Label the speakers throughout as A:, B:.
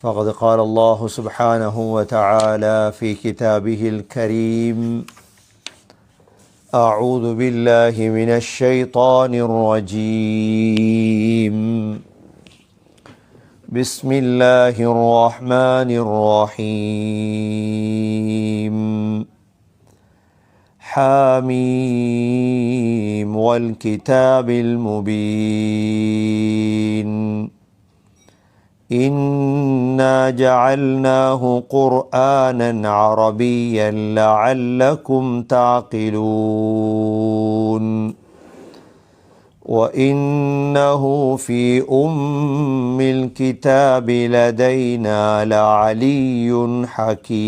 A: فقد قال الله سبحانه وتعالى في كتابه الكريم أعوذ بالله من الشيطان الرجيم. بسم الله الرحمن الرحيم. حاميم والكتاب المبين. انا جعلناه قرانا عربيا لعلكم تعقلون وانه في ام الكتاب لدينا لعلي حكيم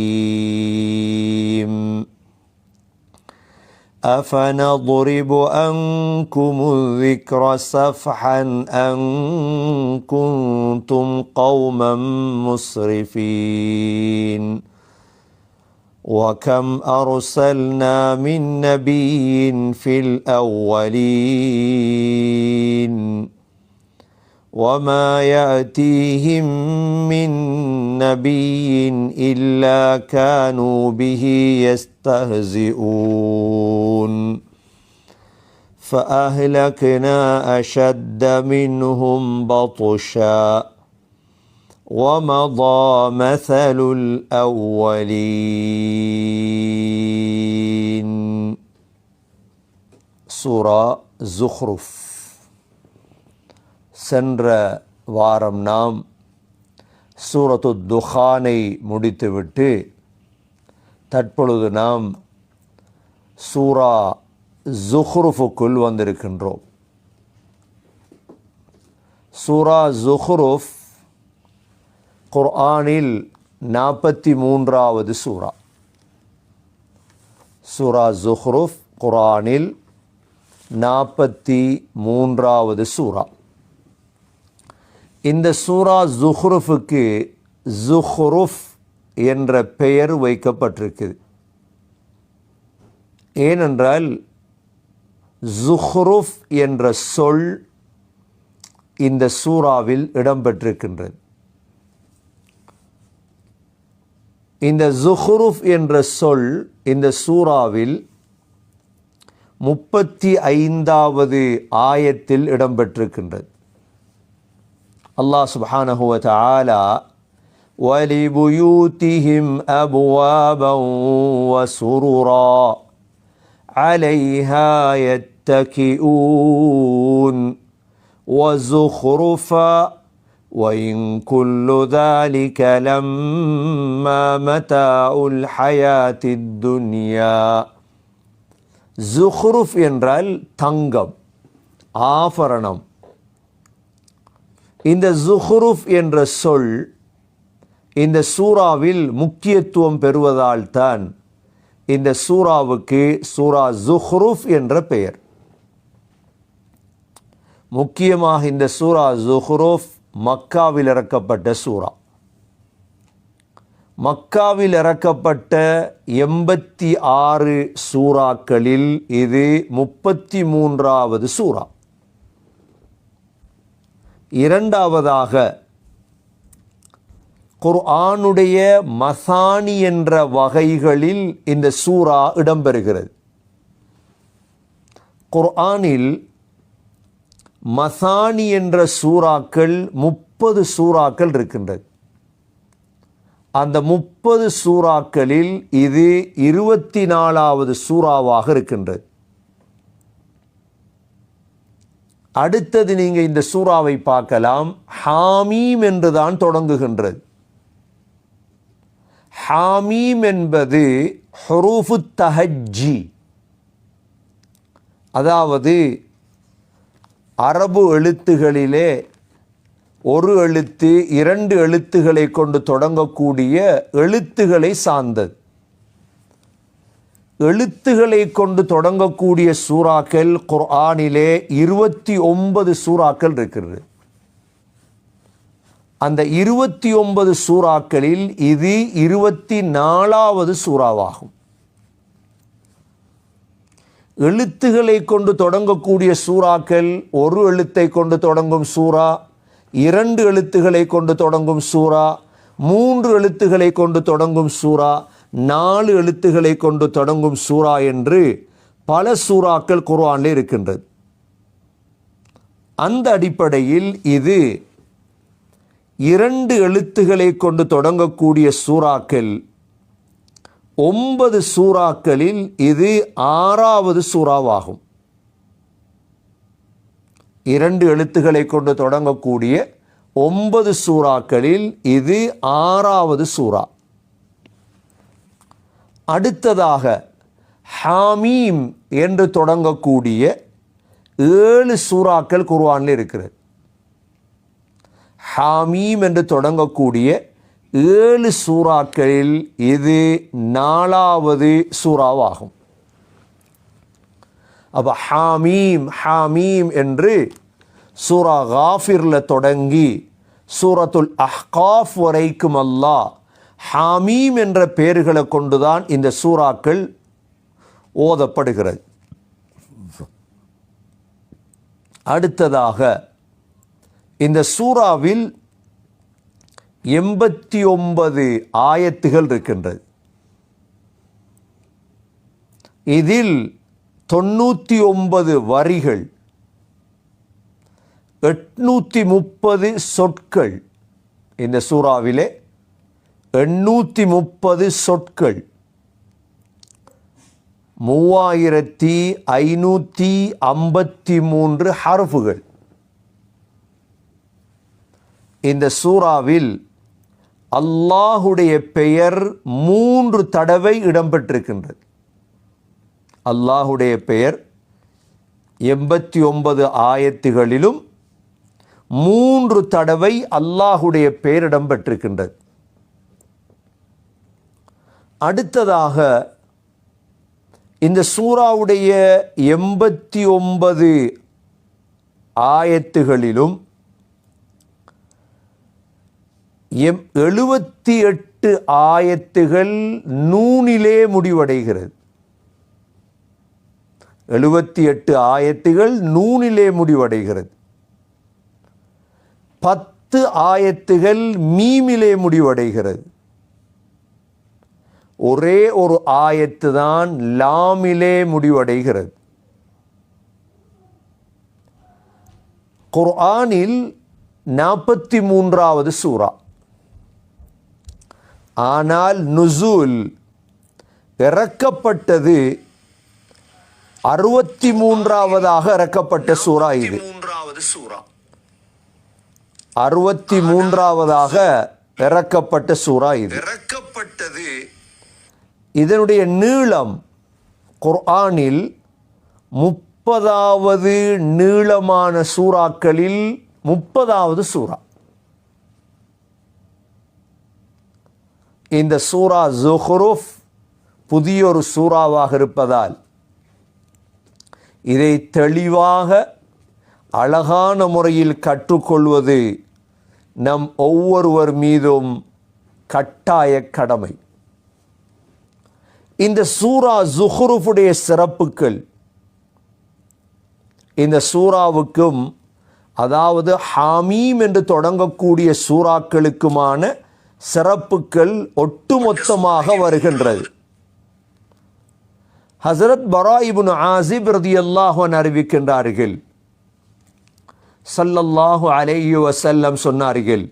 A: أفنضرب عنكم الذكر صفحا أن كنتم قوما مسرفين وكم أرسلنا من نبي في الأولين وما يأتيهم من نبي إلا كانوا به يستهزئون فأهلكنا أشد منهم بطشا ومضى مثل الأولين سورة زخرف சென்ற வாரம் நாம் சூரத்து துஹானை முடித்துவிட்டு தற்பொழுது நாம் சூரா ஜுஹ்ருஃபுக்குள் வந்திருக்கின்றோம். சூரா ஜுஹ்ருஃப் குர்ஆனில் நாற்பத்தி மூன்றாவது சூரா. சூரா ஜுஹ்ருஃப் குர்ஆனில் நாற்பத்தி மூன்றாவது சூரா. இந்த சூரா ஜுஹ்ருஃபுக்கு ஜுஹ்ருஃப் என்ற பெயர் வைக்கப்பட்டிருக்குது. ஏனென்றால் ஜுஹ்ருஃப் என்ற சொல் இந்த சூறாவில் இடம்பெற்றிருக்கின்றது. இந்த ஜுஹ்ருஃப் என்ற சொல் இந்த சூறாவில் முப்பத்தி ஐந்தாவது ஆயத்தில் இடம்பெற்றிருக்கின்றது. الله سبحانه وتعالى ولبيوتهم أبوابا وسررا عليها يتكئون وزخرفا وإن كل ذلك لما متاع الحياة الدنيا زخرف என்றால் தங்கம் ஆபரணம் இந்த ஜுஹ்ருஃப் என்ற சொல் இந்த சூறாவில் முக்கியத்துவம் பெறுவதால் தான் இந்த சூறாவுக்கு சூரா ஜுஹ்ருஃப் என்ற பெயர். முக்கியமாக இந்த சூரா ஜுஹ்ருஃப் மக்காவில் இறக்கப்பட்ட சூறா. மக்காவில் இறக்கப்பட்ட எண்பத்தி ஆறு சூறாக்களில் இது முப்பத்தி மூன்றாவது சூறா. இரண்டாவதாக குர்ஆனுடைய மசானி என்ற வகைகளில் இந்த சூறா இடம்பெறுகிறது. குர்ஆனில் மசானி என்ற சூறாக்கள் முப்பது சூறாக்கள் இருக்கின்றது. அந்த முப்பது சூறாக்களில் இது இருபத்தி நாலாவது சூறாவாக இருக்கின்றது. அடுத்தது நீங்க இந்த சூறாவை பார்க்கலாம். ஹாமீம் என்றுதான் தொடங்குகின்றது. ஹாமீம் என்பது ஹுரூஃபு தஹஜ்ஜி. அதாவது அரபு எழுத்துகளிலே ஒரு எழுத்து இரண்டு எழுத்துக்களை கொண்டு தொடங்கக்கூடிய எழுத்துக்களை சார்ந்தது. எழுத்துகளை கொண்டு தொடங்கக்கூடிய சூறாக்கள் குர்ஆனிலே இருபத்தி ஒன்பது சூறாக்கள் இருக்கிறது. அந்த இருபத்தி ஒன்பது சூறாக்களில் இது இருபத்தி நாலாவது சூறாவாகும். எழுத்துகளை கொண்டு தொடங்கக்கூடிய சூறாக்கள் ஒரு எழுத்தை கொண்டு தொடங்கும் சூறா இரண்டு எழுத்துக்களை கொண்டு தொடங்கும் சூறா மூன்று எழுத்துக்களை கொண்டு தொடங்கும் சூறா நாலு எழுத்துக்களை கொண்டு தொடங்கும் சூறா என்று பல சூறாக்கள் குர்ஆனில் இருக்கின்றது. அந்த அடிப்படையில் இது இரண்டு எழுத்துக்களை கொண்டு தொடங்கக்கூடிய சூறாக்கள். ஒன்பது சூறாக்களில் இது ஆறாவது சூறாவாகும். இரண்டு எழுத்துக்களை கொண்டு தொடங்கக்கூடிய ஒன்பது சூறாக்களில் இது ஆறாவது சூறா. அடுத்ததாக ஹாமீம் என்று தொடங்கக்கூடிய ஏழு சூறாக்கள் குர்வானில் இருக்கிறது. ஹாமீம் என்று தொடங்கக்கூடிய ஏழு சூறாக்களில் இது நாலாவது சூறாவாகும்? அப்போ ஹாமீம் ஹாமீம் என்று சூரா காஃபிரில் தொடங்கி சூரத்துல் அஹ்காஃப் வரைக்கும் அல்லாஹ் ஹாமீம் என்ற பெயர்களை கொண்டுதான் இந்த சூறாக்கள் ஓதப்படுகிறது. அடுத்ததாக இந்த சூறாவில் எண்பத்தி ஒன்பது ஆயத்துகள் இருக்கின்றது. இதில் தொண்ணூற்றி ஒன்பது வரிகள் எட்நூற்றி முப்பது சொற்கள் இந்த சூறாவிலே எண்ணூற்றி முப்பது சொற்கள். மூவாயிரத்தி ஐநூற்றி ஐம்பத்தி மூன்று ஹர்ஃபுகள். இந்த சூறாவில் அல்லாஹுடைய பெயர் மூன்று தடவை இடம்பெற்றிருக்கின்றது. அல்லாஹுடைய பெயர் எண்பத்தி ஒன்பது ஆயத்துகளிலும் மூன்று தடவை அல்லாஹுடைய பெயர் இடம்பெற்றிருக்கின்றது. அடுத்ததாக இந்த சூறாவுடைய எண்பத்தி ஒன்பது ஆயத்துகளிலும் எம் எழுபத்தி எட்டு ஆயத்துகள் நூனிலே முடிவடைகிறது. எழுபத்தி எட்டு ஆயத்துகள் நூனிலே முடிவடைகிறது. பத்து ஆயத்துகள் மீமிலே முடிவடைகிறது. ஒரே ஒரு ஆயத்து தான் லாமிலே முடிவடைகிறது. குர்ஆனில் நாற்பத்தி மூன்றாவது சூரா. ஆனால் நுசூல் இறக்கப்பட்டது அறுபத்தி மூன்றாவதாக இறக்கப்பட்ட சூரா இது. அறுபத்தி மூன்றாவதாக இறக்கப்பட்ட சூரா இது.
B: இறக்கப்பட்டது
A: இதனுடைய நீளம் குர்ஆனில் முப்பதாவது நீளமான சூறாக்களில் முப்பதாவது சூறா. இந்த சூரா ஜுஹ்ருஃப் புதியொரு சூறாவாக இருப்பதால் இதை தெளிவாக அழகான முறையில் கற்றுக்கொள்வது நம் ஒவ்வொருவர் மீதும் கட்டாய கடமை. இந்த சூரா ஜுஹ்ருஃபுடைய சிறப்புகள். இந்த சூறாவுக்கும் அதாவது ஹாமீம் என்று தொடங்கக்கூடிய சூறாக்களுக்குமான சிறப்புகள் ஒட்டுமொத்தமாக வருகின்றது. ஹசரத் பராயிபுன் ஆசிப் ரதி அல்லாஹன் அறிவிக்கின்றார்கள். சல்லல்லாஹு அலைஹி வசல்லம் சொன்னார்கள்.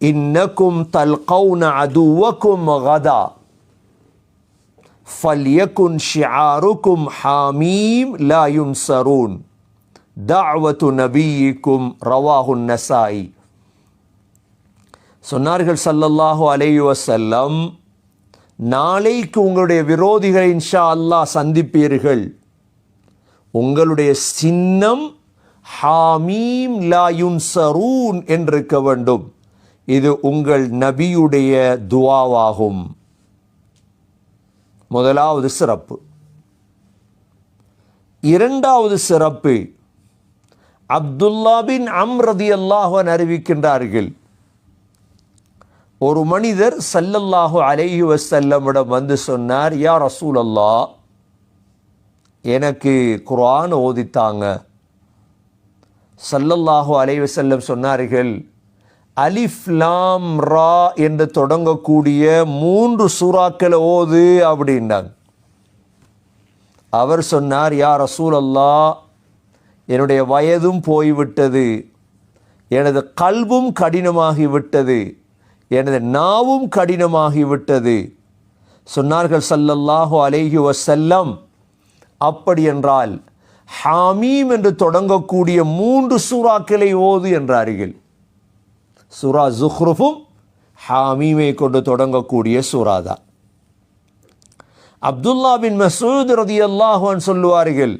A: இன்னக்கும் தல்கவுன அதுவக்கும் கதா. فليكن شعاركم حاميم لا ينصرون دعوة نبيكم رواه النسائي சொன்னார்கள் ஸல்லல்லாஹு அலைஹி வஸல்லம் நாளைக்கு உங்களுடைய விரோதிகளை இன்ஷா அல்லாஹ் சந்திப்பீர்கள் உங்களுடைய சின்னம் ஹாமீம் லா யுன்சரூன் என்றிருக்க வேண்டும் இது உங்கள் நபியுடைய துவாவாகும் முதலாவது சிறப்பு. இரண்டாவது சிறப்பு அப்துல்லா பின் அம்ரதி அல்லாஹன் அறிவிக்கின்றார்கள். ஒரு மனிதர் சல்லல்லாஹு அலைஹி வசல்லமிடம் வந்து சொன்னார் யா ரசூல் அல்லா எனக்கு குரான் ஓதித்தாங்க. சல்லல்லாஹு அலைவசல்லம் சொன்னார்கள் அலிஃப்லாம் ரா என்று தொடங்கக்கூடிய மூன்று சூறாக்களை ஓது அப்படின்றாங்க. அவர் சொன்னார் யா ரசூல் என்னுடைய வயதும் போய்விட்டது எனது கல்வும் கடினமாகிவிட்டது எனது நாவும் கடினமாகிவிட்டது. சொன்னார்கள் ஸல்லல்லாஹு அலேஹி வசல்லம் அப்படி என்றால் ஹாமீம் என்று தொடங்கக்கூடிய மூன்று சூறாக்களை ஓது என்றார்கள். சூரா ஜுஹ்ருஃபும் ஹாமீமை கொண்டு தொடங்கக்கூடிய சூறா தான் அப்துல்லா பின் மசூத் ரதி அன்ஹு சொல்லுவார்கள்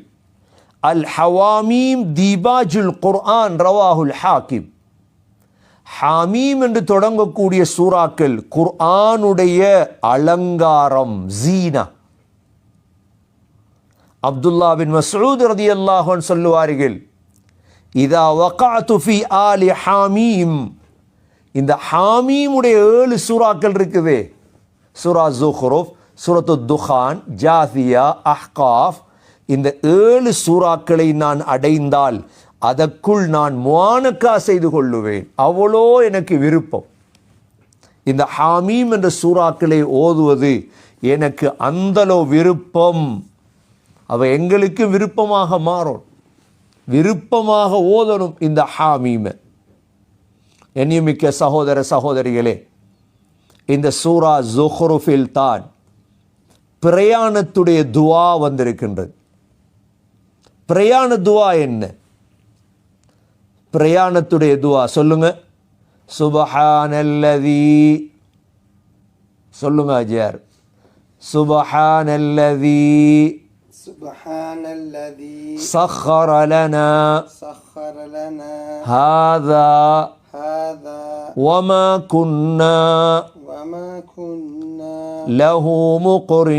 A: அல் ஹவாமீம் தீபாஜுல் குர்ஆன் ரவாஹுல் ஹாக்கிம் ஹாமீம் என்று தொடங்கக்கூடிய சூறாக்கள் குர்ஆனுடைய அலங்காரம் ஜீனா அப்துல்லா பின் மசூத் ரதி அன்ஹு சொல்லுவார்கள் இதா வகாத்து ஃபி ஆலி ஹாமீம் இந்த ஹாமீமுடைய ஏழு சூறாக்கள் இருக்குது. சூரா ஜுஹ்ரூஃப் சூரத்து துஹான் ஜாசியா அஹ்காஃப். இந்த ஏழு சூறாக்களை நான் அடைந்தால் அதற்குள் நான் முவானக்கா செய்து கொள்ளுவேன். அவ்வளோ எனக்கு விருப்பம். இந்த ஹாமீம் என்ற சூறாக்களை ஓதுவது எனக்கு அந்தளோ விருப்பம். அவ எங்களுக்கு விருப்பமாக மாறும் விருப்பமாக ஓதணும் இந்த ஹாமீமை. எண்ணிமிக்க சகோதர சகோதரிகளே இந்த சூரா ஜுஹ்ருஃபில் தான் பிரயாணத்துடைய துவா வந்திருக்கின்றது. பிரயாண துவா என்ன? பிரயாணத்துடைய துவா சொல்லுங்க. சுபஹானல்லதி. சொல்லுங்க அஜியார். சுபஹானல்லதி. சுபஹானல்லதி.
C: சஹரலனா சஹரலனா
A: ஹாதா.
C: هذا
A: وما كنا
C: وما كنا
A: له مقرن